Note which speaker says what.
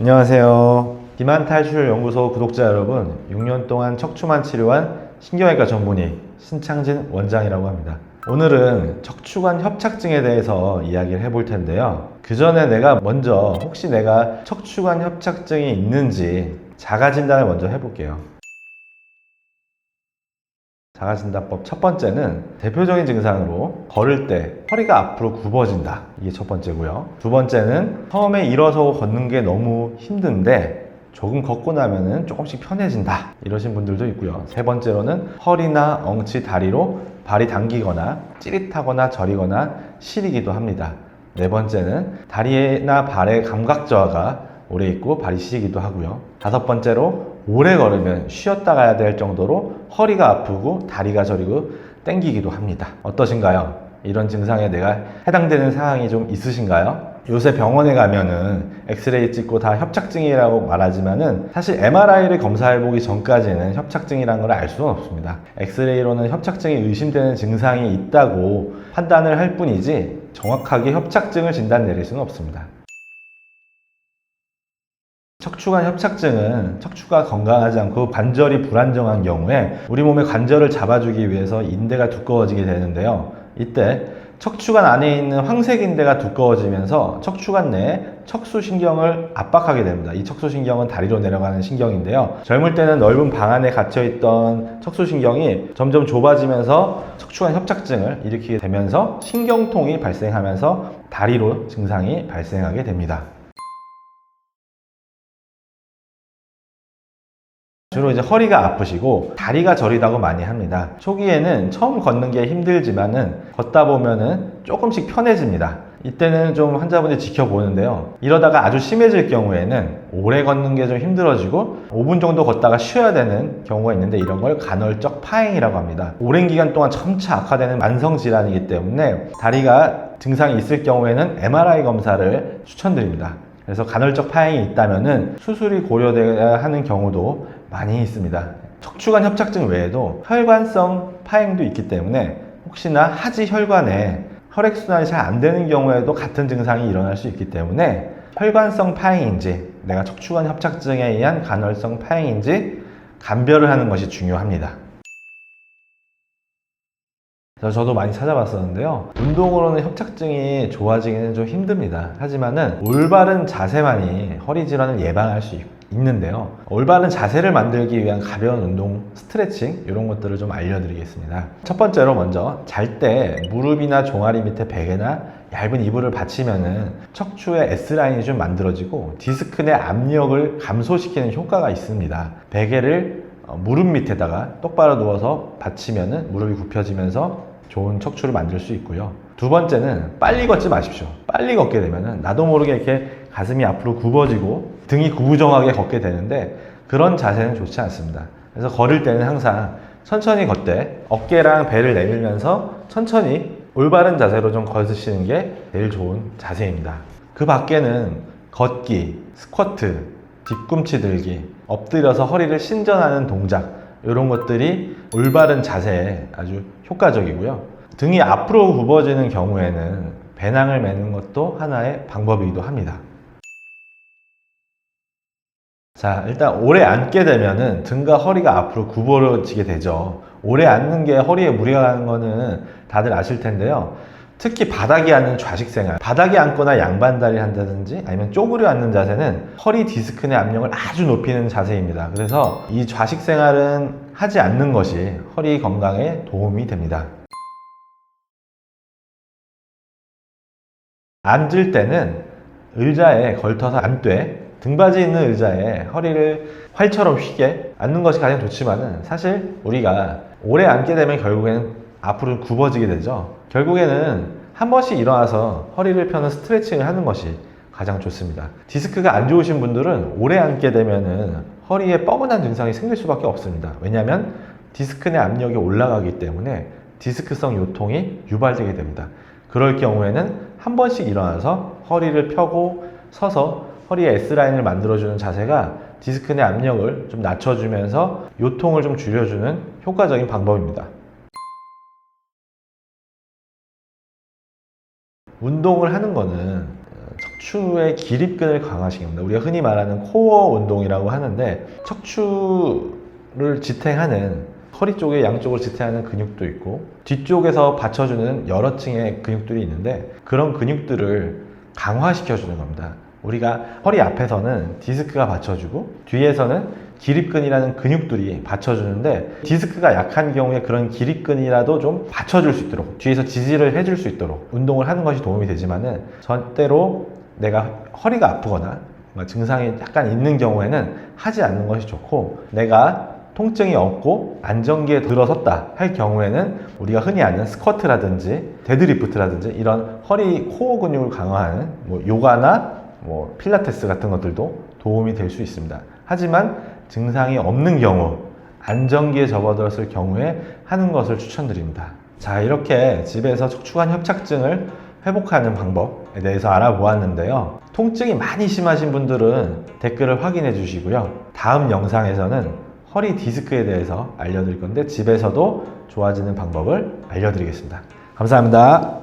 Speaker 1: 안녕하세요. 비만 탈출 연구소 구독자 여러분, 6년 동안 척추만 치료한 신경외과 전문의 신창진 원장이라고 합니다. 오늘은 척추관 협착증에 대해서 이야기를 해볼 텐데요. 그 전에 내가 먼저 혹시 내가 척추관 협착증이 있는지 자가 진단을 먼저 해볼게요. 자가진단법 첫 번째는 대표적인 증상으로 걸을 때 허리가 앞으로 굽어진다. 이게 첫 번째고요. 두 번째는 처음에 일어서 걷는 게 너무 힘든데 조금 걷고 나면은 조금씩 편해진다. 이러신 분들도 있고요. 세 번째로는 허리나 엉치, 다리로 발이 당기거나 찌릿하거나 저리거나 시리기도 합니다. 네 번째는 다리나 발의 감각 저하가 오래 있고 발이 시리기도 하고요. 다섯 번째로 오래 걸으면 쉬었다 가야 될 정도로 허리가 아프고 다리가 저리고 땡기기도 합니다. 어떠신가요? 이런 증상에 내가 해당되는 상황이 좀 있으신가요? 요새 병원에 가면은 엑스레이 찍고 다 협착증이라고 말하지만은 사실 MRI를 검사해 보기 전까지는 협착증이라는 걸 알 수는 없습니다. 엑스레이로는 협착증이 의심되는 증상이 있다고 판단을 할 뿐이지 정확하게 협착증을 진단 내릴 수는 없습니다. 척추관 협착증은 척추가 건강하지 않고 관절이 불안정한 경우에 우리 몸의 관절을 잡아주기 위해서 인대가 두꺼워지게 되는데요. 이때 척추관 안에 있는 황색 인대가 두꺼워지면서 척추관 내에 척수신경을 압박하게 됩니다. 이 척수신경은 다리로 내려가는 신경인데요. 젊을 때는 넓은 방 안에 갇혀있던 척수신경이 점점 좁아지면서 척추관 협착증을 일으키게 되면서 신경통이 발생하면서 다리로 증상이 발생하게 됩니다. 주로 이제 허리가 아프시고 다리가 저리다고 많이 합니다. 초기에는 처음 걷는 게 힘들지만은 걷다 보면은 조금씩 편해집니다. 이때는 좀 환자분이 지켜보는데요. 이러다가 아주 심해질 경우에는 오래 걷는 게 좀 힘들어지고 5분 정도 걷다가 쉬어야 되는 경우가 있는데 이런 걸 간헐적 파행이라고 합니다. 오랜 기간 동안 점차 악화되는 만성 질환이기 때문에 다리가 증상이 있을 경우에는 MRI 검사를 추천드립니다. 그래서 간헐적 파행이 있다면은 수술이 고려돼야 하는 경우도 많이 있습니다. 척추관 협착증 외에도 혈관성 파행도 있기 때문에 혹시나 하지 혈관에 혈액순환이 잘 안 되는 경우에도 같은 증상이 일어날 수 있기 때문에 혈관성 파행인지 내가 척추관 협착증에 의한 간헐성 파행인지 감별을 하는 것이 중요합니다. 그래서 저도 많이 찾아봤었는데요. 운동으로는 협착증이 좋아지기는 좀 힘듭니다. 하지만은 올바른 자세만이 허리 질환을 예방할 수 있- 있는데요. 올바른 자세를 만들기 위한 가벼운 운동, 스트레칭 이런 것들을 좀 알려드리겠습니다. 첫 번째로 먼저 잘 때 무릎이나 종아리 밑에 베개나 얇은 이불을 받치면은 척추의 S라인이 좀 만들어지고 디스크 내 압력을 감소시키는 효과가 있습니다. 베개를 어, 무릎 밑에다가 똑바로 누워서 받치면은 무릎이 굽혀지면서 좋은 척추를 만들 수 있고요. 두 번째는 빨리 걷지 마십시오. 빨리 걷게 되면은 나도 모르게 이렇게 가슴이 앞으로 굽어지고 등이 구부정하게 걷게 되는데 그런 자세는 좋지 않습니다. 그래서 걸을 때는 항상 천천히 걷되 어깨랑 배를 내밀면서 천천히 올바른 자세로 좀 걸으시는 게 제일 좋은 자세입니다. 그 밖에는 걷기, 스쿼트, 뒤꿈치 들기, 엎드려서 허리를 신전하는 동작 이런 것들이 올바른 자세에 아주 효과적이고요. 등이 앞으로 굽어지는 경우에는 배낭을 매는 것도 하나의 방법이기도 합니다. 자, 일단 오래 앉게 되면은 등과 허리가 앞으로 구부러지게 되죠. 오래 앉는 게 허리에 무리가 가는 거는 다들 아실 텐데요. 특히 바닥에 앉는 좌식 생활, 바닥에 앉거나 양반다리 한다든지 아니면 쪼그려 앉는 자세는 허리 디스크 내 압력을 아주 높이는 자세입니다. 그래서 이 좌식 생활은 하지 않는 것이 허리 건강에 도움이 됩니다. 앉을 때는 의자에 걸터서 앉되 등받이 있는 의자에 허리를 활처럼 휘게 앉는 것이 가장 좋지만은 사실 우리가 오래 앉게 되면 결국에는 앞으로 굽어지게 되죠. 결국에는 한 번씩 일어나서 허리를 펴는 스트레칭을 하는 것이 가장 좋습니다. 디스크가 안 좋으신 분들은 오래 앉게 되면은 허리에 뻐근한 증상이 생길 수밖에 없습니다. 왜냐하면 디스크 내 압력이 올라가기 때문에 디스크성 요통이 유발되게 됩니다. 그럴 경우에는 한 번씩 일어나서 허리를 펴고 서서 허리에 S라인을 만들어주는 자세가 디스크 내 압력을 좀 낮춰주면서 요통을 좀 줄여주는 효과적인 방법입니다. 운동을 하는 거는 어, 척추 척추의 기립근을 강화시킵니다. 우리가 흔히 말하는 코어 운동이라고 하는데 척추를 지탱하는 허리 쪽에 양쪽을 지탱하는 근육도 있고 뒤쪽에서 받쳐주는 여러 층의 근육들이 있는데 그런 근육들을 강화시켜주는 겁니다. 우리가 허리 앞에서는 디스크가 받쳐주고 뒤에서는 기립근이라는 근육들이 받쳐주는데 디스크가 약한 경우에 그런 기립근이라도 좀 받쳐줄 수 있도록 뒤에서 지지를 해줄 수 있도록 운동을 하는 것이 도움이 되지만은 절대로 내가 허리가 아프거나 증상이 약간 있는 경우에는 하지 않는 것이 좋고 내가 통증이 없고 안정기에 들어섰다 할 경우에는 우리가 흔히 아는 스쿼트라든지 데드리프트라든지 이런 허리 코어 근육을 강화하는 뭐 요가나 뭐 필라테스 같은 것들도 도움이 될 수 있습니다. 하지만 증상이 없는 경우 안정기에 접어들었을 경우에 하는 것을 추천드립니다. 자 이렇게 집에서 척추관 협착증을 회복하는 방법에 대해서 알아보았는데요. 통증이 많이 심하신 분들은 댓글을 확인해 주시고요. 다음 영상에서는 허리 디스크에 대해서 알려드릴 건데 집에서도 좋아지는 방법을 알려드리겠습니다. 감사합니다.